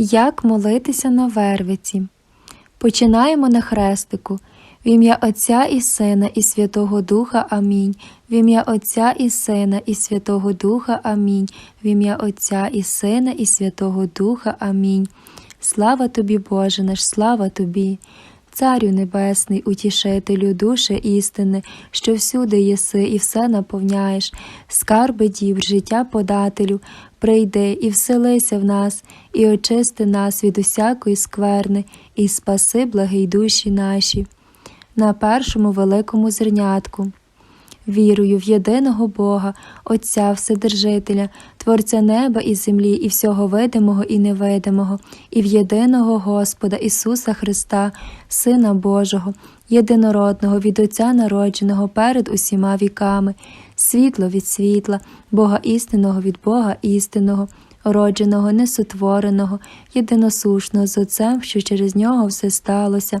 Як молитися на Вервиці? Починаємо на хрестику. В ім'я Отця і Сина, і Святого Духа Амінь. В ім'я Отця і Сина, і Святого Духа Амінь. В ім'я Отця і Сина, і Святого Духа Амінь. Слава тобі, Боже наш, слава тобі. Царю Небесний, утішителю душі істини, що всюди єси і все наповняєш, скарби дів, життя подателю, прийди і вселися в нас, і очисти нас від усякої скверни, і спаси благий душі наші. На першому великому зернятку. Вірую в єдиного Бога, Отця Вседержителя, Творця неба і землі, і всього видимого і невидимого, і в єдиного Господа Ісуса Христа, Сина Божого, єдинородного від Отця народженого перед усіма віками, світло від світла, Бога істинного від Бога істинного, родженого, несотвореного, єдиносушного з Отцем, що через нього все сталося.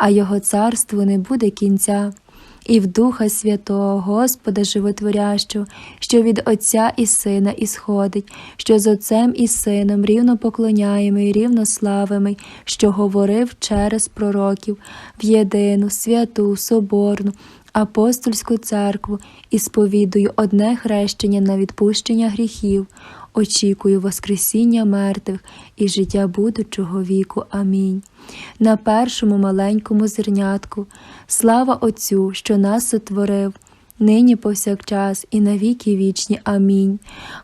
а його царству не буде кінця. І в Духа Святого, Господа Животворящого, що від Отця і Сина ісходить, що з Отцем і Сином рівно поклоняємий, рівно славимий, що говорив через пророків в єдину, святу, соборну, апостольську церкву і сповідую одне хрещення на відпущення гріхів, очікую Воскресіння мертвих і життя будучого віку. Амінь. На першому маленькому зернятку, слава Отцю, що нас сотворив. Нині повсякчас і навіки вічні. Амінь.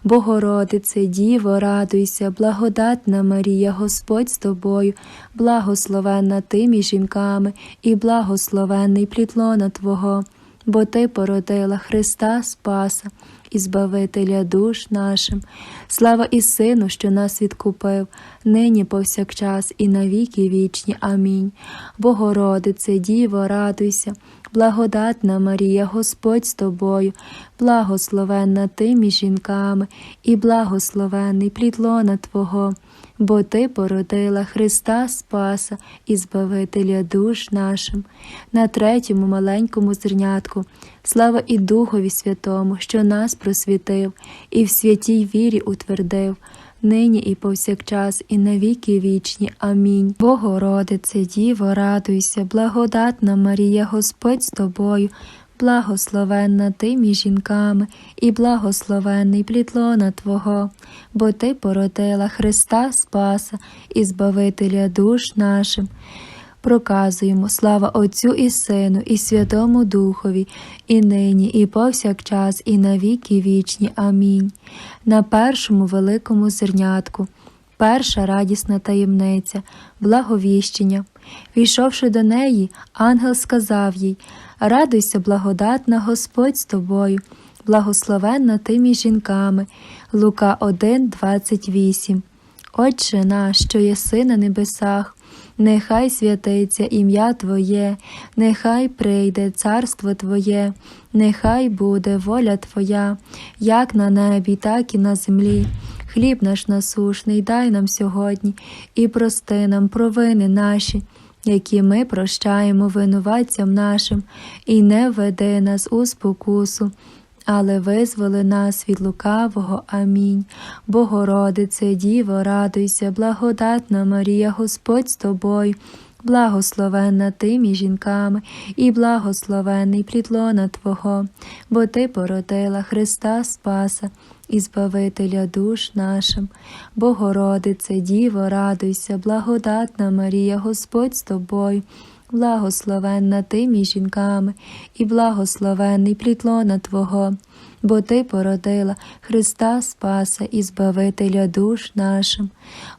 Богородице, Діво, радуйся, благодатна Марія, Господь з тобою, благословенна ти між жінками, і благословенний плітлона Твого, бо Ти породила Христа Спаса і Збавителя душ нашим. Слава і Сину, що нас відкупив, нині повсякчас і навіки вічні. Амінь. Богородице, Діво, радуйся, благодатна Марія, Господь з тобою, благословенна ти між жінками, і благословенний плід лона Твого, бо Ти породила Христа Спаса і Збавителя душ нашим. На третьому маленькому зернятку, слава і Духові Святому, що нас просвітив, і в святій вірі утвердив. Нині і повсякчас, і навіки вічні. Амінь. Богородице, Діво, радуйся, благодатна Марія, Господь з тобою, благословенна ти між жінками, і благословенний плітлона Твого, бо Ти породила Христа Спаса і Збавителя душ нашим. Проказуємо слава Отцю і Сину, і Святому Духові, і нині, і повсякчас, і навіки вічні. Амінь. На першому великому зернятку, перша радісна таємниця, благовіщення. Війшовши до неї, ангел сказав їй Радуйся, благодатна Господь з тобою, благословенна ти між жінками. Лука 1, 28. Отче наш, що єси на небесах. Нехай святиться ім'я Твоє, нехай прийде царство Твоє, нехай буде воля Твоя, як на небі, так і на землі. Хліб наш насушний дай нам сьогодні і прости нам провини наші, які ми прощаємо винуватцям нашим, і не веди нас у спокусу але визволи нас від лукавого. Амінь. Богородице, Діво, радуйся, благодатна Марія, Господь з тобою. Благословенна ти між жінками, і благословенний плітлона Твого, бо Ти породила Христа Спаса і Збавителя душ нашим. Богородице, Діво, радуйся, благодатна Марія, Господь з тобою благословенна ти між жінками, і благословенний плітлона Твого, бо Ти породила Христа Спаса і Збавителя душ нашим.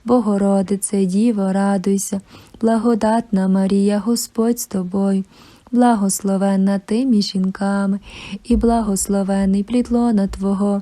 Богородице, Діво, радуйся, благодатна Марія, Господь з тобою. Благословенна ти між жінками, і благословений плітлона Твого,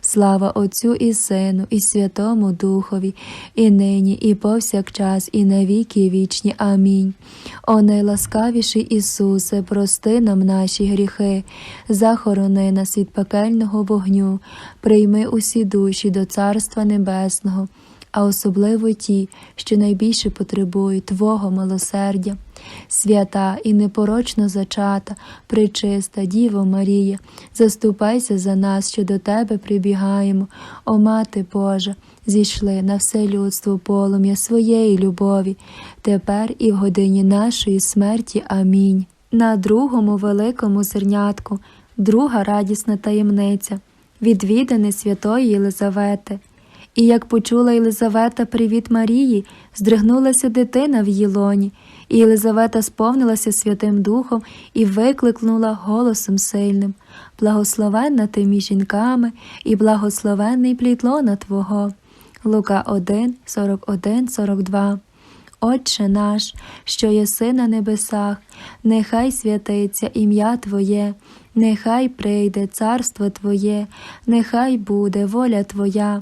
Слава Отцю і Сину, і Святому Духові, і нині, і повсякчас, і на віки вічні. Амінь. О найласкавіший Ісусе, прости нам наші гріхи, захорони нас від пекельного вогню, прийми усі душі до Царства Небесного, а особливо ті, що найбільше потребують Твого милосердя. Свята і непорочно зачата, пречиста Діво Марія, заступайся за нас, що до Тебе прибігаємо, о Мати Божа, зійшли на все людство полум'я своєї любові, тепер і в годині нашої смерті. Амінь. На другому великому зернятку, друга радісна таємниця, відвідини святої Єлизавети. І як почула Єлизавета привіт Марії, здригнулася дитина в її лоні, і Єлизавета сповнилася Святим Духом і викликнула голосом сильним. Благословенна ти між жінками, і благословенний плід лона Твого. Лука 1, 41, 42 Отче наш, що єси на небесах, нехай святиться ім'я Твоє, нехай прийде царство Твоє, нехай буде воля Твоя,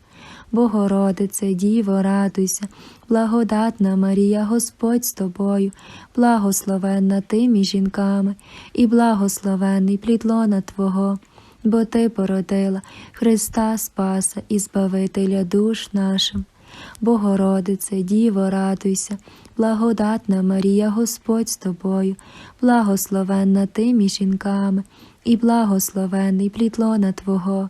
Богородице, Діво, радуйся, благодатна Марія, Господь з тобою, благословенна ти між жінками, і благословений плід лона Твого, бо Ти породила Христа Спаса і Збавителя душ нашим. Богородице, Діво, радуйся, благодатна Марія, Господь з тобою, благословенна ти між жінками, і благословений плід лона Твого,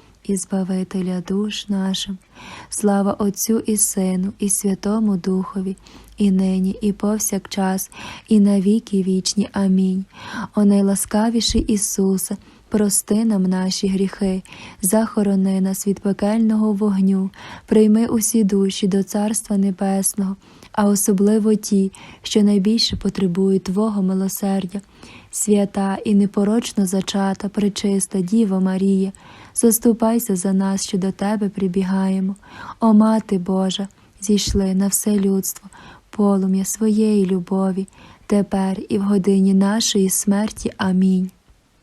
і Збавителя душ нашим. Слава Отцю і Сину, і Святому Духові, і нині, і повсякчас, і на віки вічні. Амінь. О найласкавіший Ісусе, прости нам наші гріхи, захорони нас від пекельного вогню, прийми усі душі до Царства Небесного, а особливо ті, що найбільше потребують Твого милосердя. Свята і непорочно зачата, пречиста Діва Марія, заступайся за нас, що до Тебе прибігаємо. О Мати Божа, зійшли на все людство, полум'я своєї любові, тепер і в годині нашої смерті. Амінь.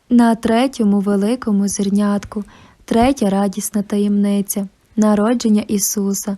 На третьому великому зернятку, третя радісна таємниця, народження Ісуса,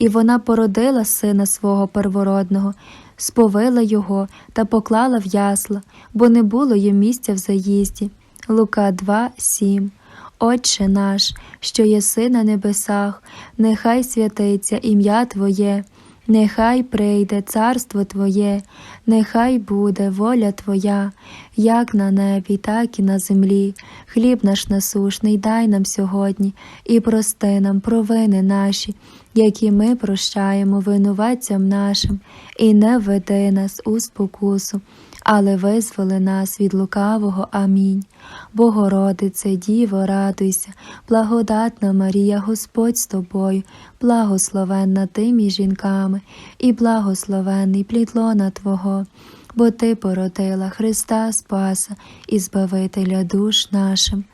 і вона породила сина свого первородного, сповила його та поклала в ясла, бо не було їм місця в заїзді. Лука 2, 7 Отче наш, що єси на небесах, нехай святиться ім'я Твоє, нехай прийде царство Твоє, нехай буде воля Твоя, як на небі, так і на землі. Хліб наш насушний дай нам сьогодні і прости нам провини наші, які ми прощаємо винуватцям нашим, і не введи нас у спокусу, але визволи нас від лукавого. Амінь. Богородице, Діво, радуйся, благодатна Марія, Господь з тобою, благословенна ти між жінками, і благословенний плід лона Твого, бо Ти породила Христа Спаса і Збавителя душ нашим.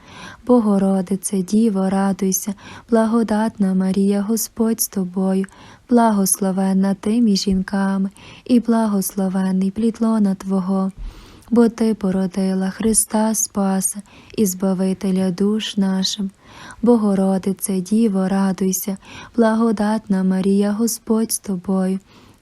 Богородице, Діво, радуйся, благодатна Марія, Господь з тобою, благословенна ти між жінками, і благословенний плід лона Твого. Бо Ти породила Христа Спаса і Збавителя душ нашим. Богородице, Діво, радуйся, благодатна Марія, Господь з тобою,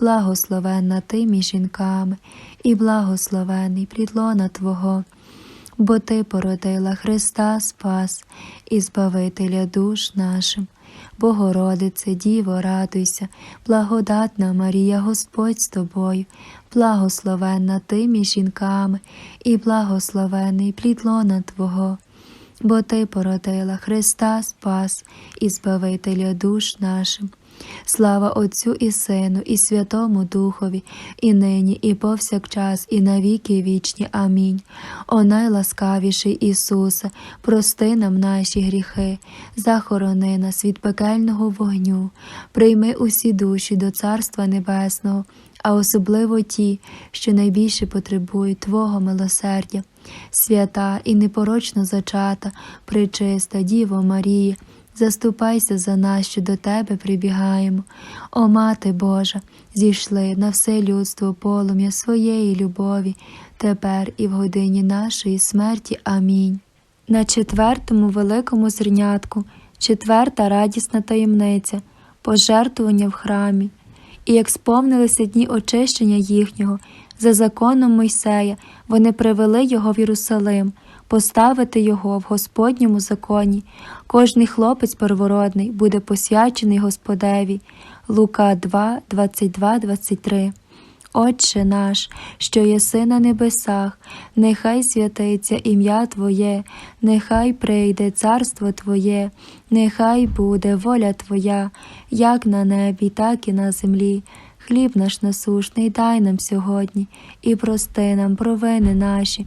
благословенна ти між жінками, і благословений плітлона Твого бо Ти породила Христа Спас і Збавителя душ нашим. Богородице, Діво, радуйся, благодатна Марія, Господь з тобою, благословенна ти між жінками, і благословений плід лона Твого. Бо Ти породила Христа Спас і Збавителя душ нашим. Слава Отцю і Сину, і Святому Духові, і нині, і повсякчас, і навіки вічні. Амінь. О найласкавіший Ісусе, прости нам наші гріхи, захорони нас від пекельного вогню, прийми усі душі до Царства Небесного, а особливо ті, що найбільше потребують Твого милосердя. Свята і непорочно зачата, причиста Діво Марія, Заступайся за нас, що до Тебе прибігаємо. О Мати Божа, зійшли на все людство полум'я своєї любові, тепер і в годині нашої смерті. Амінь. На четвертому великому зернятку, четверта радісна таємниця, пожертвування в храмі. І як сповнилися дні очищення їхнього, за законом Мойсея, вони привели його в Єрусалим поставити його в Господньому законі. Кожний хлопець первородний буде посвячений Господеві. Лука 2, 22, 23 Отче наш, що єси на небесах, нехай святиться ім'я Твоє, нехай прийде царство Твоє, нехай буде воля Твоя, як на небі, так і на землі. Хліб наш насушний дай нам сьогодні і прости нам провини наші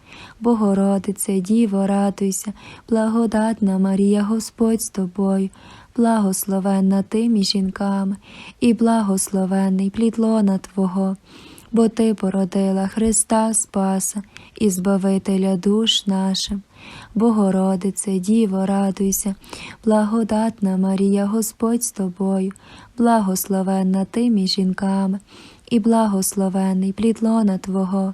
Богородице, Діво, радуйся, благодатна Марія, Господь з тобою, благословенна ти між жінками, і благословенний плід лона Твого, бо Ти породила Христа Спаса і Збавителя душ нашим. Богородице, Діво, радуйся, благодатна Марія, Господь з тобою, благословенна ти між жінками, і благословений плід лона Твого,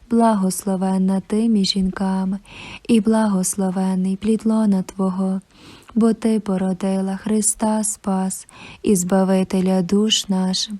благословенна ти між жінками, і благословений плідлона Твого, бо Ти породила Христа Спас і Збавителя душ нашим.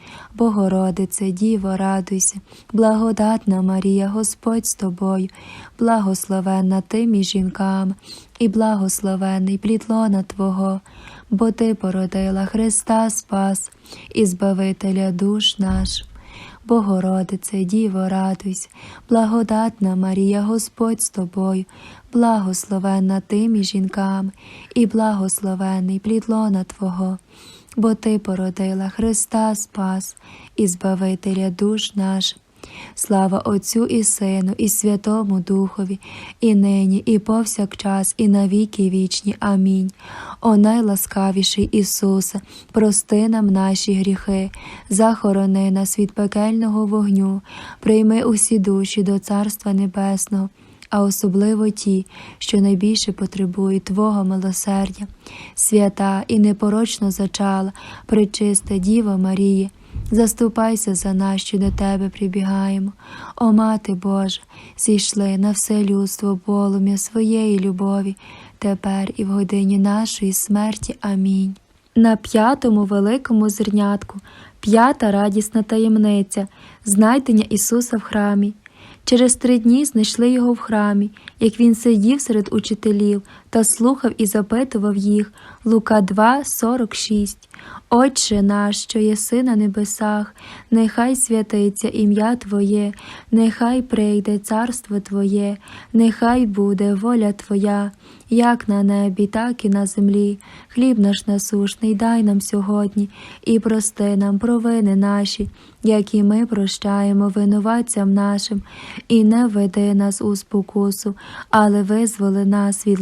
Богородице, Діво, радуйся, благодатна Марія, Господь з тобою, благословенна ти між жінками, і благословений плід лона Твого бо Ти породила Христа Спас і Збавителя душ наш. Богородице, Діво, радуйся, благодатна Марія, Господь з тобою, благословенна ти між жінками, і благословений плід лона Твого бо Ти породила Христа Спас і Збавителя душ наших. Слава Отцю і Сину, і Святому Духові, і нині, і повсякчас, і навіки вічні. Амінь. О найласкавіший Ісусе, прости нам наші гріхи, захорони нас від пекельного вогню, прийми усі душі до Царства Небесного, а особливо ті, що найбільше потребують Твого милосердя, свята і непорочно зачала, пречиста Діва Марія. Заступайся за нас, що до тебе прибігаємо. О Мати Божа, зійшли на все людство полум'я своєї любові, тепер і в годині нашої смерті. Амінь. На п'ятому великому зернятку, п'ята радісна таємниця, знайдення Ісуса в храмі. Через три дні знайшли його в храмі, як він сидів серед учителів та слухав і запитував їх. Лука 2, 46. Отче наш, що єси на небесах, нехай святиться ім'я Твоє, нехай прийде царство Твоє, нехай буде воля Твоя, як на небі, так і на землі. Хліб наш насушний дай нам сьогодні, і прости нам провини наші, як і ми прощаємо винуватцям нашим, і не веди нас у спокусу, але визволи нас від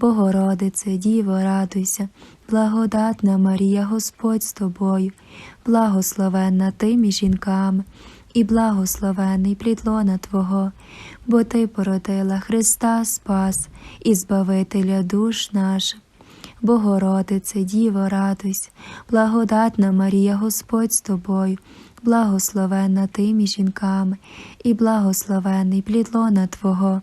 Богородице, Діво, радуйся, благодатна Марія, Господь з тобою, благословенна ти між жінками, і благословений плід лона Твого, бо Ти породила Христа Спас і Збавителя душ наших. Богородице, Діво, радуйся, благодатна Марія, Господь з тобою, благословенна ти між жінками, і благословений плід лона Твого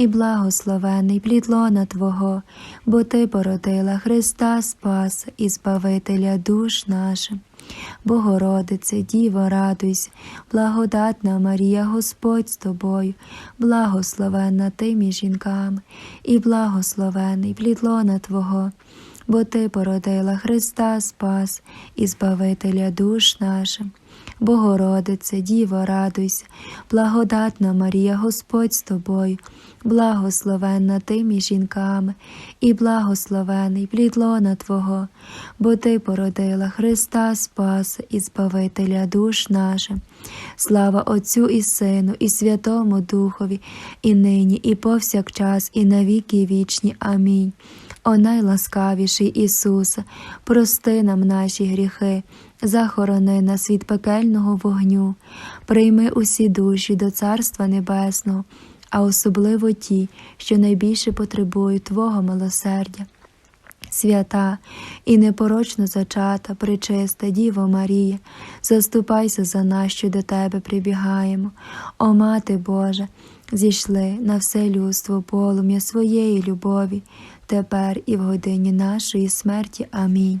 і благословений плід лона Твого, бо Ти породила Христа Спаса і Збавителя душ наших. Богородице, Діво, радуйся, благодатна Марія, Господь з тобою, благословенна ти між жінками, і благословений плід лона Твого, бо Ти породила Христа Спас і Збавителя душ наших. Богородице, Діво, радуйся, благодатна Марія, Господь з тобою, благословенна ти між жінками, і благословений плід лона Твого, бо Ти породила Христа Спаса і Збавителя душ наших. Слава Отцю і Сину, і Святому Духові, і нині, і повсякчас, і навіки вічні. Амінь. О найласкавіший Ісусе, прости нам наші гріхи, захорони нас від пекельного вогню, прийми усі душі до Царства Небесного, а особливо ті, що найбільше потребують Твого милосердя. Свята і непорочно зачата, причиста Діво Марія, заступайся за нас, що до Тебе прибігаємо. О Мати Божа, зійшли на все людство полум'я своєї любові, тепер і в годині нашої смерті. Амінь.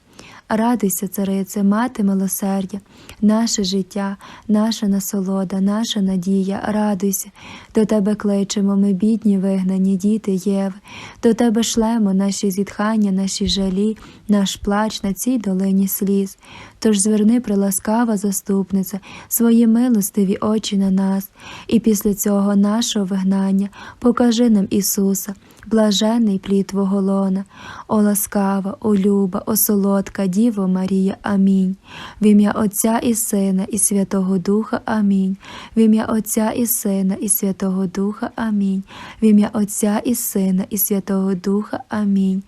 Радуйся, царице, мати милосердя, наше життя, наша насолода, наша надія, радуйся, до тебе кличемо ми, бідні, вигнані, діти Єви, до тебе шлемо наші зітхання, наші жалі, наш плач на цій долині сліз. Тож зверни, приласкава заступниця, свої милостиві очі на нас, і після цього нашого вигнання покажи нам Ісуса, блажений плід Твого лона, о ласкава, о люба, о солодка Діво Марія, Амінь. В ім'я Отця і Сина, і Святого Духа, Амінь. В ім'я Отця і Сина, і Святого Духа, Амінь. В ім'я Отця і Сина, і Святого Духа, Амінь.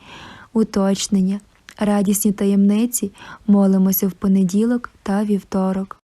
Уточнення. Радісні таємниці молимося в понеділок та вівторок.